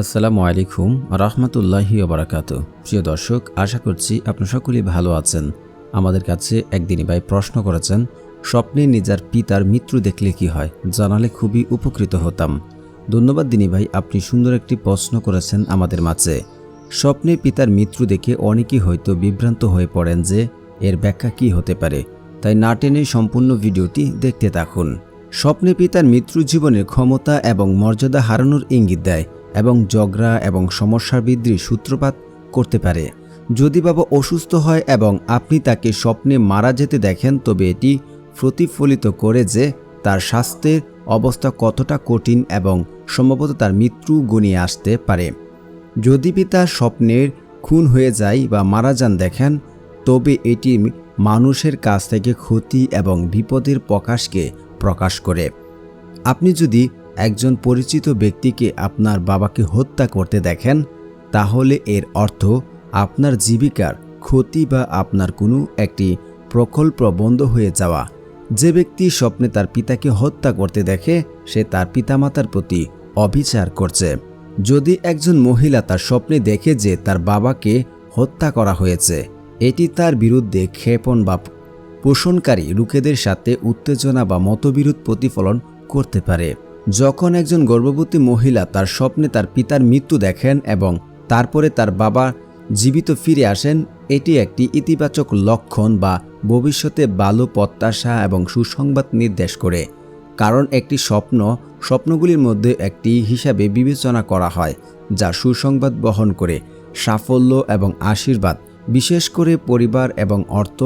আসসালামু আলাইকুম রহমতুল্লাহি ওবরাকাত প্রিয় দর্শক, আশা করছি আপনার সকলেই ভালো আছেন। আমাদের কাছে একদিনই ভাই প্রশ্ন করেছেন, স্বপ্নে নিজের পিতার মৃত্যু দেখলে কি হয়? জানালে খুবই উপকৃত হতাম। ধন্যবাদ দিনী ভাই, আপনি সুন্দর একটি প্রশ্ন করেছেন আমাদের মাঝে। স্বপ্নে পিতার মৃত্যু দেখে অনেকেই হয়তো বিভ্রান্ত হয়ে পড়েন যে, এর ব্যাখ্যা কি হতে পারে? তাই না টেনে সম্পূর্ণ ভিডিওটি দেখতে থাকুন। স্বপ্নে পিতার মৃত্যু জীবনের ক্ষমতা এবং মর্যাদা হারানোর ইঙ্গিত দেয়। এবং ঝগড়া এবং সমস্যার বৃদ্ধির সূত্রপাত করতে পারে। যদি বাবা অসুস্থ হয় এবং আপনি তাকে স্বপ্নে মারা যেতে দেখেন, তবে এটি প্রতিফলিত করে যে তার স্বাস্থ্যের অবস্থা কতটা কঠিন এবং সম্ভবত তার মৃত্যু গনিয়ে আসতে পারে। যদি পিতা স্বপ্নের খুন হয়ে যায় বা মারা যান দেখেন, তবে এটি মানুষের কাছ থেকে ক্ষতি এবং বিপদের প্রকাশকে প্রকাশ করে। আপনি যদি একজন পরিচিত ব্যক্তিকে আপনার বাবাকে হত্যা করতে দেখেন, তাহলে এর অর্থ আপনার জীবিকার ক্ষতি বা আপনার কোনো একটি প্রকল্প বন্ধ হয়ে যাওয়া। যে ব্যক্তি স্বপ্নে তার পিতাকে হত্যা করতে দেখে, সে তার পিতামাতার প্রতি অবিচার করছে। যদি একজন মহিলা তার স্বপ্নে দেখে যে তার বাবাকে হত্যা করা হয়েছে, এটি তার বিরুদ্ধে ক্ষেপণ বা পোষণকারী লোকেদের সাথে উত্তেজনা বা মতবিরোধ প্রতিফলন করতে পারে। যখন একজন গর্ভবতী মহিলা তার স্বপ্নে তার পিতার মৃত্যু দেখেন এবং তারপরে তার বাবা জীবিত ফিরে আসেন, এটি একটি ইতিবাচক লক্ষণ বা ভবিষ্যতে ভালো প্রত্যাশা এবং সুসংবাদ নির্দেশ করে। কারণ একটি স্বপ্ন, স্বপ্নগুলির মধ্যে একটি হিসাবে বিবেচনা করা হয়, যা সুসংবাদ বহন করে। সাফল্য এবং আশীর্বাদ, বিশেষ করে পরিবার এবং অর্থ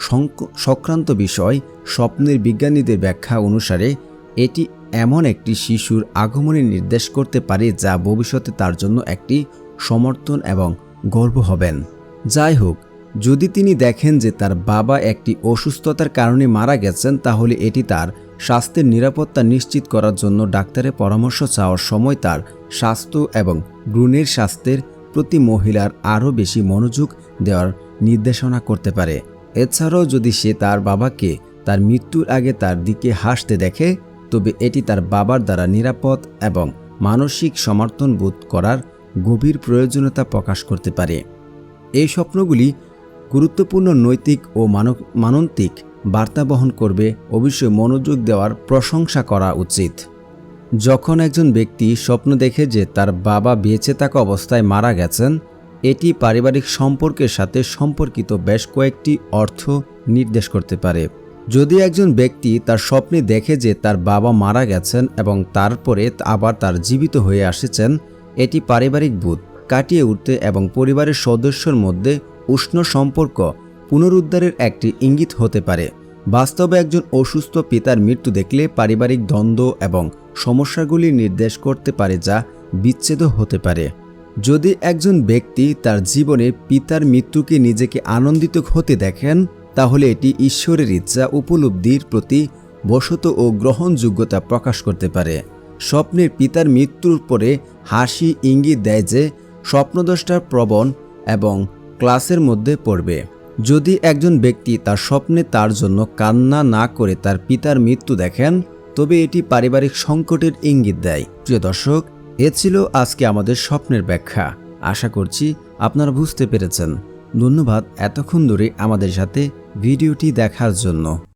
সংক- সংক্রান্ত বিষয়, স্বপ্নের বিজ্ঞানীদের ব্যাখ্যা অনুসারে এটি এমন একটি শিশুর আগমনে নির্দেশ করতে পারে যা ভবিষ্যতে তার জন্য একটি সমর্থন এবং গর্ব হবেন। যাই হোক, যদি তিনি দেখেন যে তার বাবা একটি অসুস্থতার কারণে মারা গেছেন, তাহলে এটি তার স্বাস্থ্যের নিরাপত্তা নিশ্চিত করার জন্য ডাক্তারের পরামর্শ চাওয়ার সময় তার স্বাস্থ্য এবং ভ্রূণের স্বাস্থ্যের প্রতি মহিলার আরও বেশি মনোযোগ দেওয়ার নির্দেশনা করতে পারে। এছাড়াও যদি সে তার বাবাকে তার মৃত্যুর আগে তার দিকে হাসতে দেখে তবে এটি তার বাবার দ্বারা নিরাপদ এবং মানসিক সমর্থন বোধ করার গভীর প্রয়োজনীয়তা প্রকাশ করতে পারে। এই স্বপ্নগুলি গুরুত্বপূর্ণ নৈতিক ও মানন্তিক বার্তা বহন করবে, অবশ্যই মনোযোগ দেওয়ার প্রশংসা করা উচিত। যখন একজন ব্যক্তি স্বপ্ন দেখে যে তার বাবা বেঁচে থাকা অবস্থায় মারা গেছেন, এটি পারিবারিক সম্পর্কের সাথে সম্পর্কিত বেশ কয়েকটি অর্থ নির্দেশ করতে পারে। যদি একজন ব্যক্তি তার স্বপ্নে দেখে যে তার বাবা মারা গেছেন এবং তারপরে আবার তার জীবিত হয়ে আসেছেন, এটি পারিবারিক বোধ, কাটিয়ে উঠতে এবং পরিবারের সদস্যর মধ্যে উষ্ণ সম্পর্ক পুনরুদ্ধারের একটি ইঙ্গিত হতে পারে। বাস্তবে একজন অসুস্থ পিতার মৃত্যু দেখলে পারিবারিক দ্বন্দ্ব এবং সমস্যাগুলি নির্দেশ করতে পারে যা বিচ্ছেদ হতে পারে। যদি একজন ব্যক্তি তার জীবনে পিতার মৃত্যুকে নিজেকে আনন্দিত হতে দেখেন তাহলে এটি ঈশ্বরের ইচ্ছা উপলব্ধির প্রতি বসত ও গ্রহণযোগ্যতা প্রকাশ করতে পারে। স্বপ্নের পিতার মৃত্যুর পরে হাসি ইঙ্গিত দেয় যে স্বপ্নদষ্টার প্রবণ এবং ক্লাসের মধ্যে পড়বে। যদি একজন ব্যক্তি তার স্বপ্নে তার জন্য কান্না না করে তার পিতার মৃত্যু দেখেন, তবে এটি পারিবারিক সংকটের ইঙ্গিত দেয়। প্রিয় দর্শক, এ ছিল আজকে আমাদের স্বপ্নের ব্যাখ্যা। আশা করছি আপনারা বুঝতে পেরেছেন। ধন্যবাদ এতক্ষণ ধরে আমাদের সাথে ভিডিওটি দেখার জন্য।